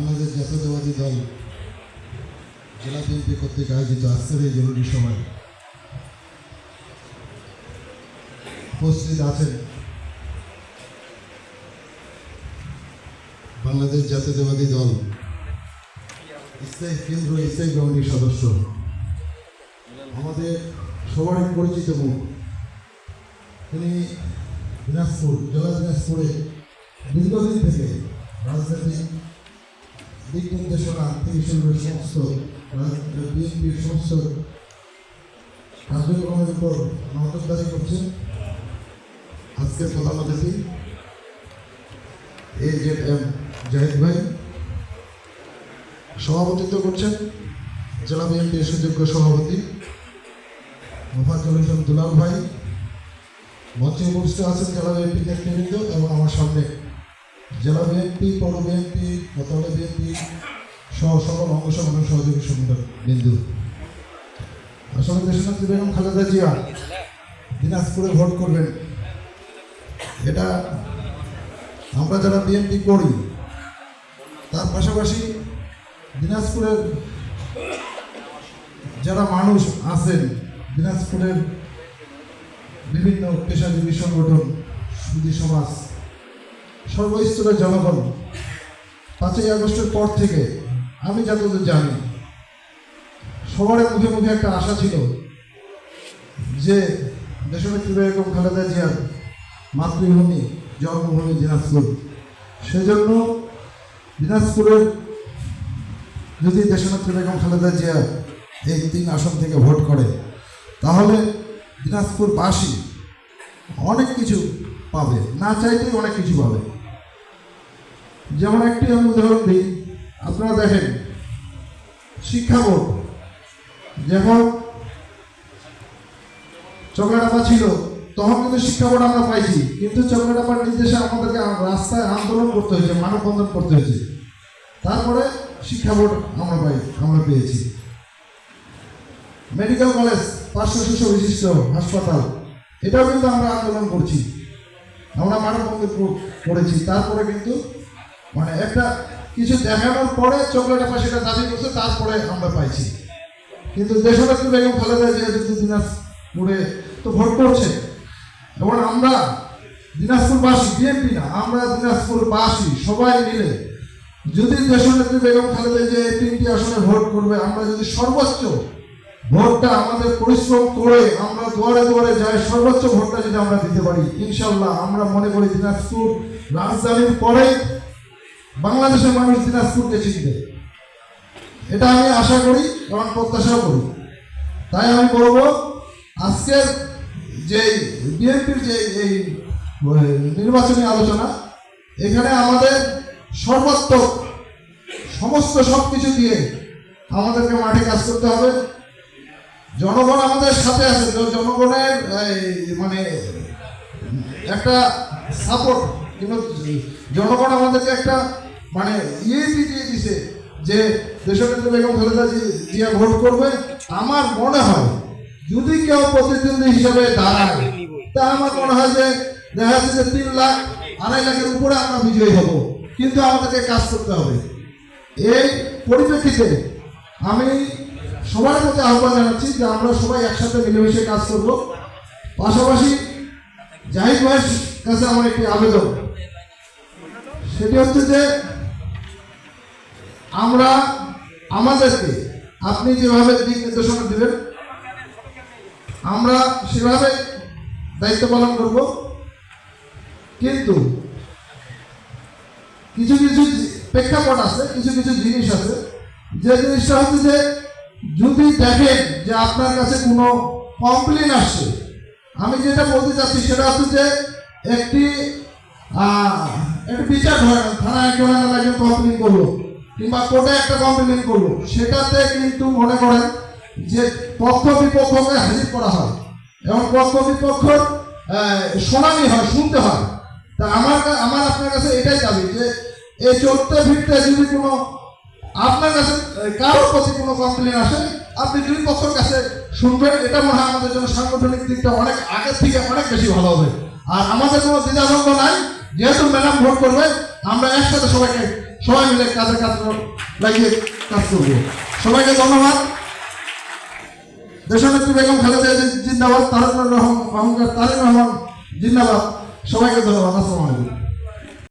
বাংলাদেশ জাতীয়তাবাদী দল জেলা বিএনপি কর্তৃক আয়োজিত আজকের এই জরুরি সভায় উপস্থিত আছেন বাংলাদেশ জাতীয়তাবাদী দল ইসলামী কেন্দ্র ইসলামী কমিটির সদস্য। আমাদের সবারই পরিচিত মুখ তিনি দিনাজপুর, জেলা দিনাজপুরে দীর্ঘদিন থেকে রাজনৈতিক দিক নির্দেশনা থেকে শুরু করে সমস্ত বিএনপির সমস্ত কার্যক্রমের উপর নজরদারি করছেন আজকের প্রধান অতিথি এ জেড এম জাহিদ ভাই সভাপতিত্ব করছেন জেলা বিএনপির সুযোগ্য সভাপতি মোফাজ্জল হোসেন দুলাল ভাই মঞ্চে উপস্থিত আছেন জেলা বিএনপি নেতৃবৃন্দ এবং আমার সামনে জেলা বিএনপি, পৌর বিএনপি গতকাল বিএনপি সহ সকল অঙ্গ সংগঠন সহযোগী সংগঠন বিন্দু। আসলে দেশনেত্রী বেগম খালেদা জিয়া দিনাজপুরে ভোট করবেন। এটা আমরা যারা বিএনপি করি, তার পাশাপাশি দিনাজপুরের যারা মানুষ আছেন, দিনাজপুরের বিভিন্ন পেশাজীবী সংগঠন, সুদী সমাজ সর্বস্তরের জনগণ, পাঁচই আগস্টের পর থেকে আমি যতদূর জানি সবার মুখে মুখে একটা আশা ছিল যে দেশনেত্রী বেগম খালেদা জিয়ার মাতৃভূমি জন্মভূমি দিনাজপুর। সেজন্য দিনাজপুরের যদি দেশনেত্রী বেগম খালেদা জিয়া এই তিন আসন থেকে ভোট করে, তাহলে দিনাজপুরবাসী অনেক কিছু পাবে। না চাইতেই অনেক কিছু পাবে। যেমন একটি আমি উদাহরণ দিই, আপনারা দেখেন, শিক্ষা বোর্ড। যখন চকলাডাপা ছিল, তখন কিন্তু শিক্ষা বোর্ড আমরা পাইছি, কিন্তু চকলাডাপার নির্দেশে আমাদেরকে রাস্তায় আন্দোলন করতে হয়েছে, মানববন্ধন করতে হয়েছে। তারপরে শিক্ষা বোর্ড আমরা পাই, আমরা পেয়েছি। মেডিকেল কলেজ পাঁচশো শিশু বিশিষ্ট হাসপাতাল, এটাও কিন্তু আমরা আন্দোলন করছি। আমরা মানববন্ধন করেছি তারপরে কিন্তু মানে একটা কিছু দেখানোর পরে চকলেট সেটা দাবি করছে, তারপরে আমরা পাইছি। কিন্তু দেশনেত্রী বেগম খালেদা জিয়া যদি দিনাজপুরে তো ভোট করছে। এবং আমরা দিনাজপুরবাসী, বিএনপি না, আমরা দিনাজপুরবাসী, সবাই মিলে যদি দেশনেত্রী বেগম খালেদা জিয়া তিনটি আসনে ভোট করবে, আমরা যদি সর্বোচ্চ ভোটটা আমাদের পরিশ্রম করে আমরা দুয়ারে দুয়ারে যাই, সর্বোচ্চ ভোটটা যদি আমরা দিতে পারি ইনশাল্লাহ আমরা মনে করি দিনাজপুর রাজধানীর পরে বাংলাদেশের মানুষ দিনাজপুরকে চিনবে এটা আমি আশা করি, এবং প্রত্যাশাও করি। তাই আমি বলব, আজকের যে বিএনপির যে এই নির্বাচনী আলোচনা, এখানে আমাদের সর্বাত্মক সমস্ত সব কিছু দিয়ে আমাদেরকে মাঠে কাজ করতে হবে। জনগণ আমাদের সাথে আছে, তো জনগণের মানে একটা সাপোর্ট কিন্তু জনগণ আমাদেরকে একটা মানে ইয়ে দিয়ে দিছে যে দেশনেত্রী বেগম খালেদা জিয়া ভোট করবে। আমার মনে হয়, যদি কেউ প্রতিদ্বন্দ্বী হিসাবে দাঁড়ায়, তা আমার মনে হয় যে, দেখা যাচ্ছে যে তিন লাখ, আড়াই লাখের উপরে আমরা বিজয়ী হব। কিন্তু আমাদেরকে কাজ করতে হবে। এই পরিপ্রেক্ষিতে আমি সবার প্রতি আহ্বান জানাচ্ছি যে আমরা সবাই একসাথে মিলেমিশে কাজ করব। পাশাপাশি জাহিদ ভাইয়ের কাছে আমার একটি আবেদন। সেটি হচ্ছে যে আমরা আমাদেরকে আপনি যেভাবে দিক নির্দেশনা দিবেন আমরা সেভাবে দায়িত্ব পালন করব। কিন্তু কিছু কিছু প্রেক্ষাপট আছে, কিছু কিছু জিনিস আছে। যে জিনিসটা হচ্ছে যে যদি দেখেন যে আপনার কাছে কোনো কমপ্লেন আসছে, আমি যেটা বলতে চাচ্ছি সেটা হচ্ছে যে একটি একটি বিচার হয় না থানায় একজন একজন কমপ্লেন করল, কিংবা কোর্টে একটা কমপ্লেন করল, সেটাতে কিন্তু মনে করেন যে পক্ষ বিপক্ষকে হাজির করা হয় এবং পক্ষ বিপক্ষ শুনানি হয়, শুনতে হয়। তা আমার আমার আপনার কাছে এটাই দাবি যে এই চলতে ফিরতে যদি কোনো আপনার কাছে কারোর প্রতি কোনো কমপ্লেন আসে আপনি দুই পক্ষের কাছে শুনবেন, এটা মনে হয় আমাদের জন্য সাংগঠনিক দিকটা অনেক আগের থেকে অনেক বেশি ভালো হবে। আর আমাদের কোনো দ্বিধাদ্বন্দ্ব নাই, যেহেতু ম্যাডাম ভোট করবে, আমরা একসাথে সবাইকে, সবাই মিলে কাজে কাজ লাগিয়ে কাজ করব। সবাইকে ধন্যবাদ। দেশনেত্রী বেগম খালেদা জিন্দাবাদ, তারেক রহমান তারেক রহমান, জিন্দাবাদ। সবাইকে ধন্যবাদ। আসসালামু আলাইকুম।